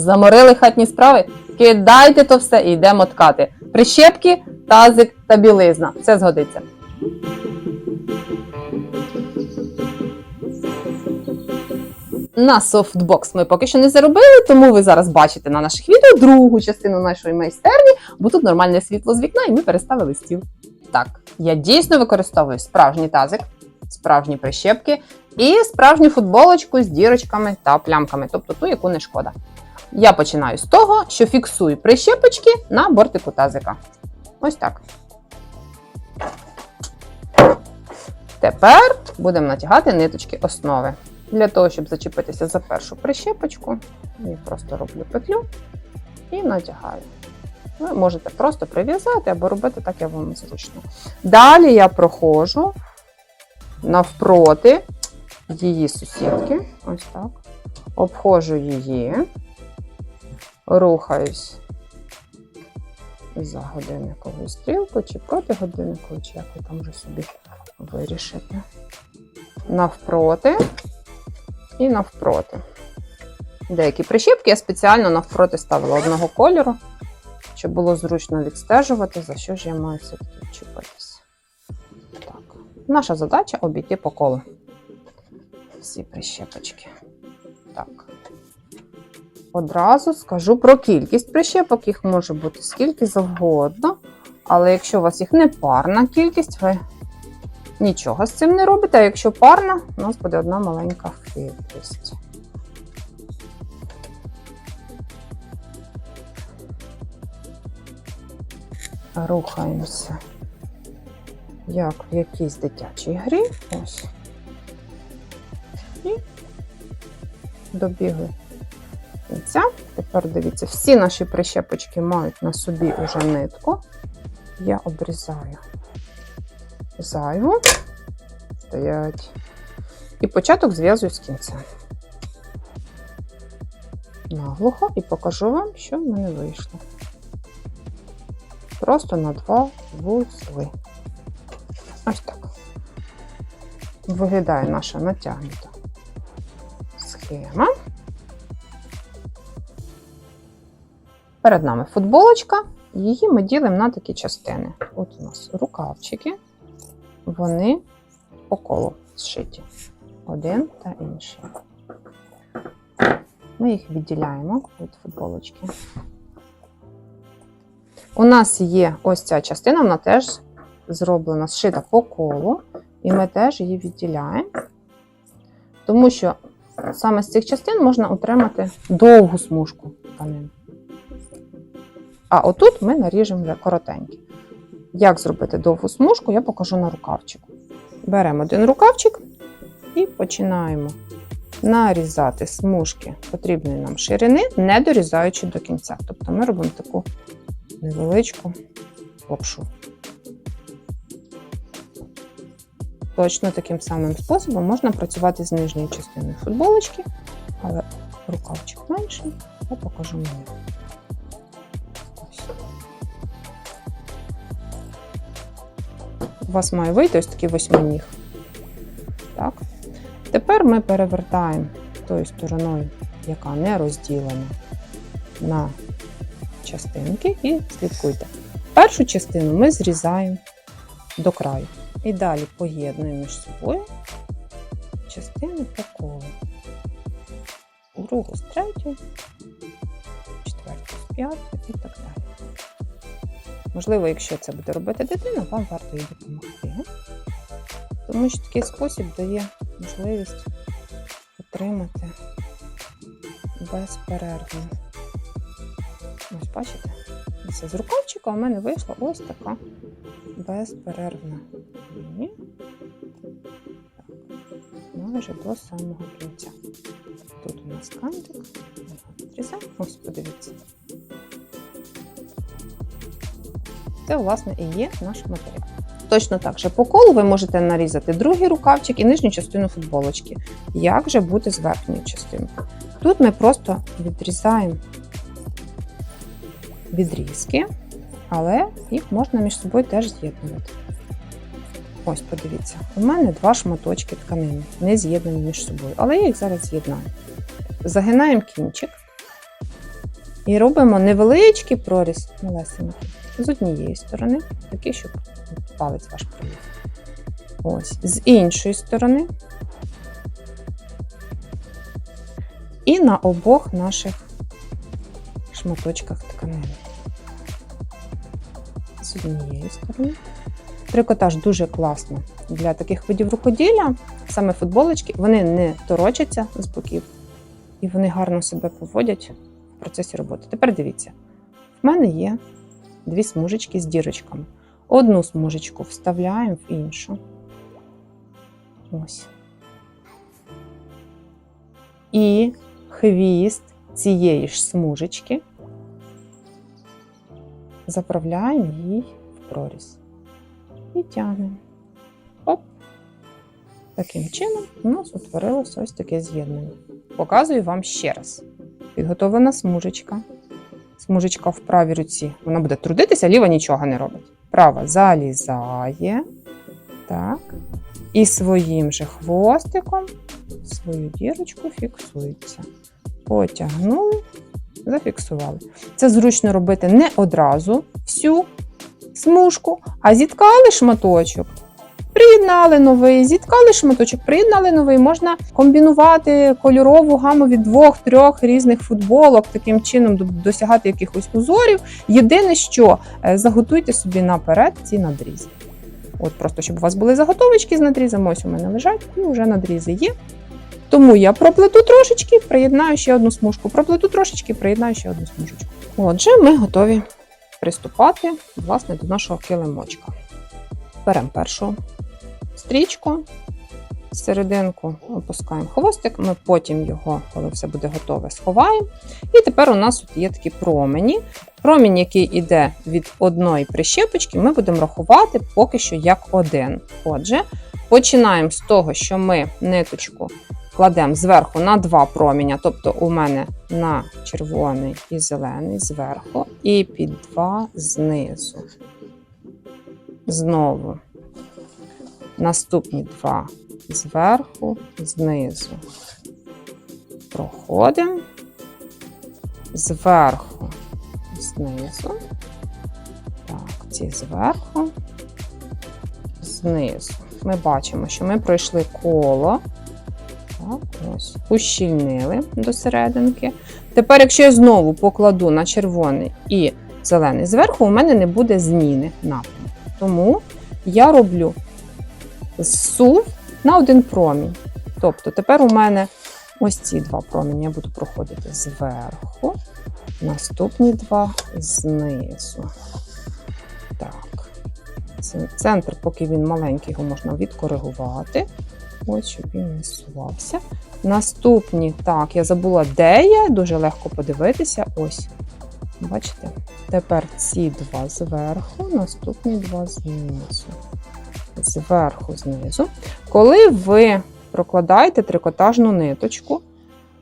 Заморили хатні справи? Кидайте то все і йдемо ткати. Прищепки, тазик та білизна. Все згодиться. На софтбокс ми поки що не заробили, тому ви зараз бачите на наших відео другу частину нашої майстерні, бо тут нормальне світло з вікна, і ми переставили стіл. Так, я дійсно використовую справжній тазик, справжні прищепки і справжню футболочку з дірочками та плямками, тобто ту, яку не шкода. Я починаю з того, що фіксую прищепочки на бортику тазика. Ось так. Тепер будемо натягати ниточки основи. Для того, щоб зачепитися за першу прищепочку, я просто роблю петлю і натягаю. Ви можете просто прив'язати або робити так, як вам зручно. Далі я проходжу навпроти її сусідки. Ось так. Обходжу її, рухаюсь за годинниковою стрілкою чи проти годинникової, чи як ви там вже собі вирішите. Навпроти і навпроти. Деякі прищепки я спеціально навпроти ставила одного кольору, щоб було зручно відстежувати, за що ж я маю все-таки вчепитися. Так. Наша задача обійти по колу. Всі прищепочки. Так. Одразу скажу про кількість прищепок, їх може бути скільки завгодно. Але якщо у вас їх не парна кількість, ви нічого з цим не робите. А якщо парна, у нас буде одна маленька хитрість. Рухаємося, як в якійсь дитячій грі. Ось. І добігли кінця. Тепер дивіться, всі наші прищепочки мають на собі уже нитку. Я обрізаю зайву. Стоять. І початок зв'язую з кінця. Наглухо і покажу вам, що в мене вийшло. Просто на два вузли. Ось так. Виглядає наша натягнута схема. Перед нами футболочка, її ми ділимо на такі частини. От у нас рукавчики, вони по колу зшиті. Один та інший. Ми їх відділяємо від футболочки. У нас є ось ця частина, вона теж зроблена, зшита по колу, і ми теж її відділяємо, тому що саме з цих частин можна отримати довгу смужку тканини. А отут ми наріжемо вже коротенькі. Як зробити довгу смужку, я покажу на рукавчику. Беремо один рукавчик і починаємо нарізати смужки потрібної нам ширини, не дорізаючи до кінця. Тобто ми робимо таку невеличку лапшу. Точно таким самим способом можна працювати з нижньою частиною футболочки, але рукавчик менший, я покажу мені. У вас має вийти ось такий восьминіг. Так. Тепер ми перевертаємо тою стороною, яка не розділена на частинки, і слідкуйте. Першу частину ми зрізаємо до краю. І далі поєднуємо між собою частини по колу. Другу з третьою, четверту з далі. Можливо, якщо це буде робити дитина, вам варто їй допомогти. Тому що такий спосіб дає можливість отримати безперервно. Ось бачите? Це з рукавчика у мене вийшла ось така безперервна лінія. Майже до самого кінця. Тут у нас кантик. Ось подивіться. Це, власне, і є наш матеріал. Точно так же по колу ви можете нарізати другий рукавчик і нижню частину футболочки. Як же бути з верхньою частиною? Тут ми просто відрізаємо відрізки, але їх можна між собою теж з'єднувати. Ось, подивіться, у мене два шматочки тканини, не з'єднані між собою, але я їх зараз з'єднаю. Загинаємо кінчик І робимо невеличкий проріз малесенький з однієї сторони, такий, щоб палець ваш проліз. Ось, з іншої сторони. І на обох наших шматочках тканини. З однієї сторони. Трикотаж дуже класно для таких видів рукоділля. Саме футболочки, вони не торочаться з боків і вони гарно себе поводять в процесі роботи. Тепер дивіться, в мене є дві смужечки з дірочками. Одну смужечку вставляємо в іншу. Ось. І хвіст цієї ж смужечки заправляємо їй в проріз. І тягнемо. Оп. Таким чином у нас утворилося ось таке з'єднання. Показую вам ще раз. Підготовлена смужечка. Смужечка в правій руці. Вона буде трудитися, ліва нічого не робить. Права залізає. Так. І своїм же хвостиком свою дірочку фіксується. Потягнули, зафіксували. Це зручно робити не одразу всю смужку, а зіткали шматочок. Приєднали новий, зіткали шматочок, приєднали новий. Можна комбінувати кольорову гаму від двох-трьох різних футболок, таким чином досягати якихось узорів. Єдине, що е, заготуйте собі наперед ці надрізи. От просто щоб у вас були заготовочки з надрізом, ось у мене лежать, і вже надрізи є. Тому я проплету трошечки, приєднаю ще одну смужку, проплету трошечки, приєднаю ще одну смужечку. Отже, ми готові приступати власне, до нашого килимочка. Беремо першу стрічку, серединку опускаємо хвостик, ми потім його, коли все буде готове, сховаємо. І тепер у нас тут є такі промені. Промінь, який йде від одної прищепочки, ми будемо рахувати поки що як один. Отже, починаємо з того, що ми ниточку кладемо зверху на два проміння, тобто у мене на червоний і зелений зверху, і під два знизу. Знову наступні два зверху, знизу. Проходимо зверху, знизу. Так, ці зверху, знизу. Ми бачимо, що ми пройшли коло. Так, ось, ущільнили до серединки. Тепер, якщо я знову покладу на червоний і зелений зверху, у мене не буде зміни напрямку. Тому я роблю зсув на один промінь. Тобто тепер у мене ось ці два промені я буду проходити зверху, наступні два знизу. Так. Центр, поки він маленький, його можна відкоригувати. Ось, щоб він не сувався. Наступні, так, я забула, де я, дуже легко подивитися. Ось. Бачите? Тепер ці два зверху, наступні два знизу. Зверху, знизу. Коли ви прокладаєте трикотажну ниточку,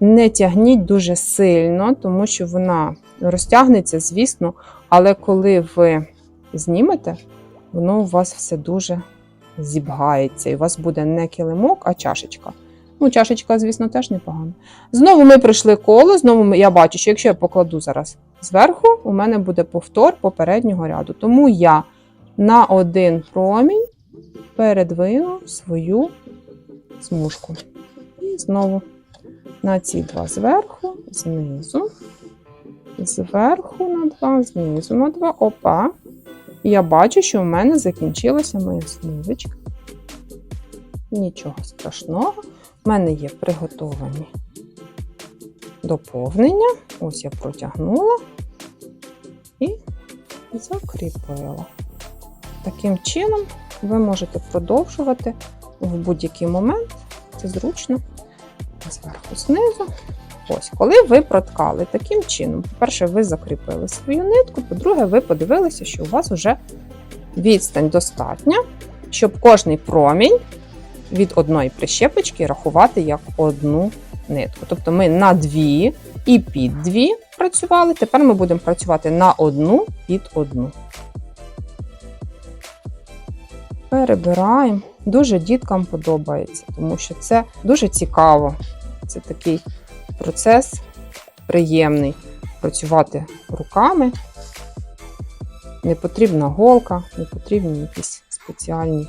не тягніть дуже сильно, тому що вона розтягнеться, звісно, але коли ви знімете, воно у вас все дуже зібгається, і у вас буде не килимок, а чашечка. Ну, чашечка, звісно, теж непогано. Знову ми пройшли коло, знову я бачу, що якщо я покладу зараз зверху, у мене буде повтор попереднього ряду. Тому я на один промінь передвину свою смужку. І знову на ці два зверху, знизу, зверху на два, знизу на два. Опа. І я бачу, що в мене закінчилася моя смужечка. Нічого страшного. У мене є приготовані доповнення. Ось я протягнула і закріпила. Таким чином ви можете продовжувати в будь-який момент. Це зручно. Зверху знизу. Ось, коли ви проткали таким чином, по-перше, ви закріпили свою нитку, по-друге, ви подивилися, що у вас вже відстань достатня, щоб кожний промінь від одної прищепочки рахувати як одну нитку. Тобто ми на дві і під дві працювали. Тепер ми будемо працювати на одну під одну. Перебираємо. Дуже діткам подобається, тому що це дуже цікаво. Це такий процес приємний. працювати руками. Не потрібна голка, не потрібні якісь спеціальні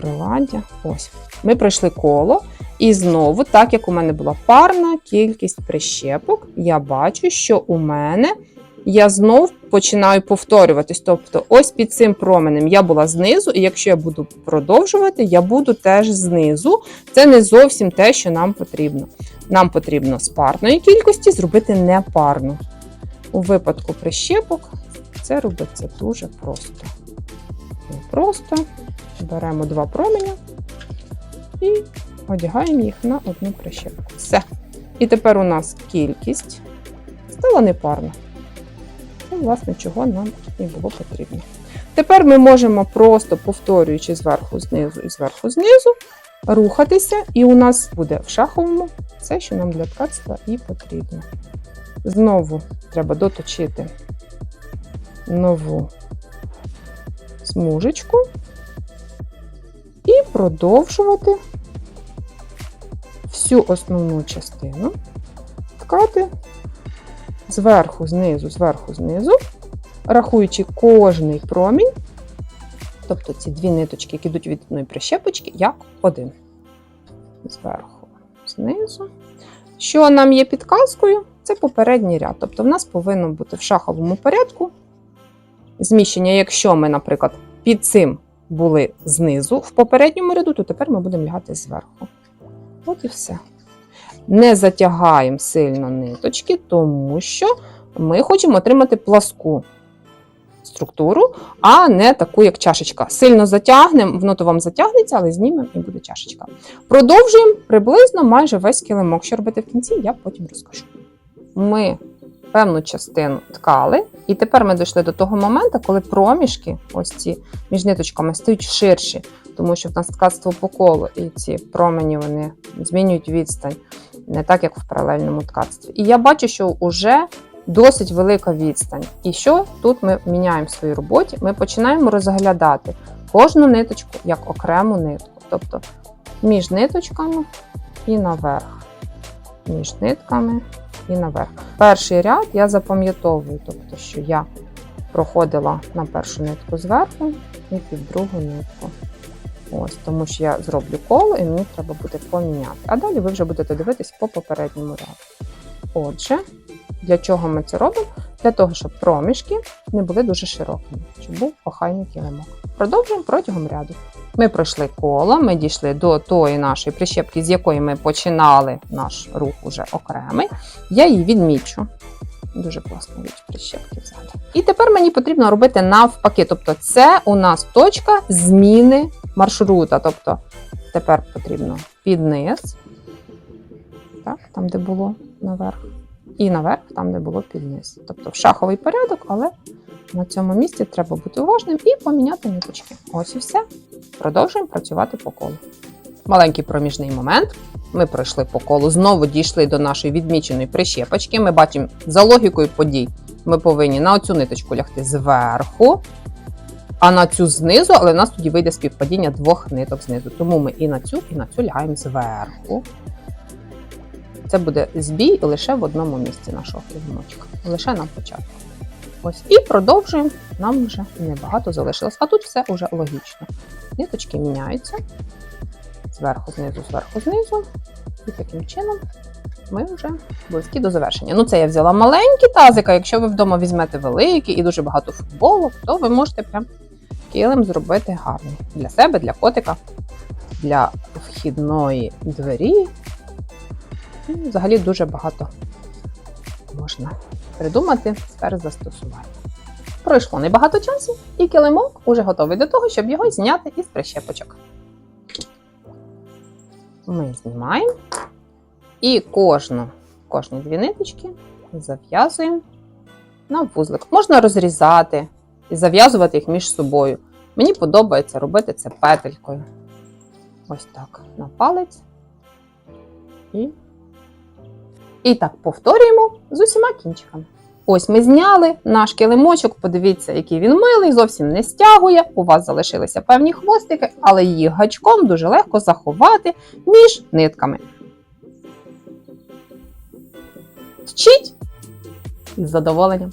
приладдя. Ось. Ми пройшли коло, і знову, так як у мене була парна кількість прищепок, я бачу, що у мене я знов починаю повторюватись. Тобто, ось під цим променем я була знизу, і якщо я буду продовжувати, я буду теж знизу. Це не зовсім те, що нам потрібно. Нам потрібно з парної кількості зробити непарну. У випадку прищепок це робиться дуже просто. Просто беремо два променя і одягаємо їх на одну прищепку. Все. І тепер у нас кількість стала непарна. Це, власне, чого нам і було потрібно. Тепер ми можемо просто повторюючи зверху знизу і зверху знизу, рухатися, і у нас буде в шаховому все, що нам для ткацтва і потрібно. Знову треба доточити нову смужечку і продовжувати всю основну частину ткати зверху, знизу, зверху, знизу, рахуючи кожний промінь, тобто ці дві ниточки, які йдуть від одної прищепочки, як один. Зверху, знизу. Що нам є підказкою, це попередній ряд. Тобто в нас повинно бути в шаховому порядку зміщення, якщо ми, наприклад, під цим були знизу в попередньому ряду, то тепер ми будемо лягати зверху. От і все. Не затягаємо сильно ниточки, тому що ми хочемо отримати пласку структуру, а не таку, як чашечка. Сильно затягнемо, воно то вам затягнеться, але знімемо і буде чашечка. Продовжуємо приблизно майже весь килимок. Що робити в кінці, я потім розкажу. Ми певну частину ткали, і тепер ми дійшли до того моменту, коли проміжки, ось ці між ниточками, стають ширші, тому що в нас ткацтво по колу, і ці промені вони змінюють відстань, не так як в паралельному ткацтві. І я бачу, що вже досить велика відстань. І що тут ми міняємо в своїй роботі? Ми починаємо розглядати кожну ниточку як окрему нитку, тобто між ниточками і наверх. Між нитками і наверх. Перший ряд я запам'ятовую, тобто, що я проходила на першу нитку зверху і під другу нитку. Ось, тому що я зроблю коло і мені треба буде поміняти. А далі ви вже будете дивитись по попередньому ряду. Отже, для чого ми це робимо? Для того, щоб проміжки не були дуже широкими, щоб був охайний килимок. Продовжуємо протягом ряду. Ми пройшли коло, ми дійшли до тої нашої прищепки, з якої ми починали наш рух уже окремий. Я її відмічу. Дуже класно від прищепки взагалі. І тепер мені потрібно робити навпаки. Тобто, це у нас точка зміни маршрута. Тобто, тепер потрібно під низ, так, там, де було наверх, і наверх, там, де було під. Тобто в шаховий порядок, але на цьому місці треба бути уважним і поміняти ниточки. Ось і все. Продовжуємо працювати по колу. Маленький проміжний момент. Ми пройшли по колу, знову дійшли до нашої відміченої прищепочки. Ми бачимо за логікою подій. Ми повинні на оцю ниточку лягти зверху, а на цю знизу, але в нас тоді вийде співпадіння двох ниток знизу. Тому ми і на цю, і на цю лягаємо зверху. Це буде збій лише в одному місці нашого килимочка. Лише на початку. Ось і продовжуємо. Нам вже небагато залишилось. А тут все вже логічно. Ниточки міняються зверху, знизу, зверху, знизу. І таким чином ми вже близькі до завершення. Ну, це я взяла маленькі тазика. Якщо ви вдома візьмете великі і дуже багато футболок, то ви можете прям килим зробити гарний для себе, для котика, для вхідної двері. І взагалі дуже багато можна придумати сфер застосування. Пройшло небагато часу, і килимок уже готовий до того, щоб його зняти із прищепочок. Ми знімаємо і кожну, кожні дві ниточки зав'язуємо на вузлик. Можна розрізати і зав'язувати їх між собою. Мені подобається робити це петелькою. Ось так, на палець. І і так повторюємо з усіма кінчиками. Ось ми зняли наш килимочок, подивіться, який він милий, зовсім не стягує. У вас залишилися певні хвостики, але їх гачком дуже легко заховати між нитками. Тчіть із задоволенням.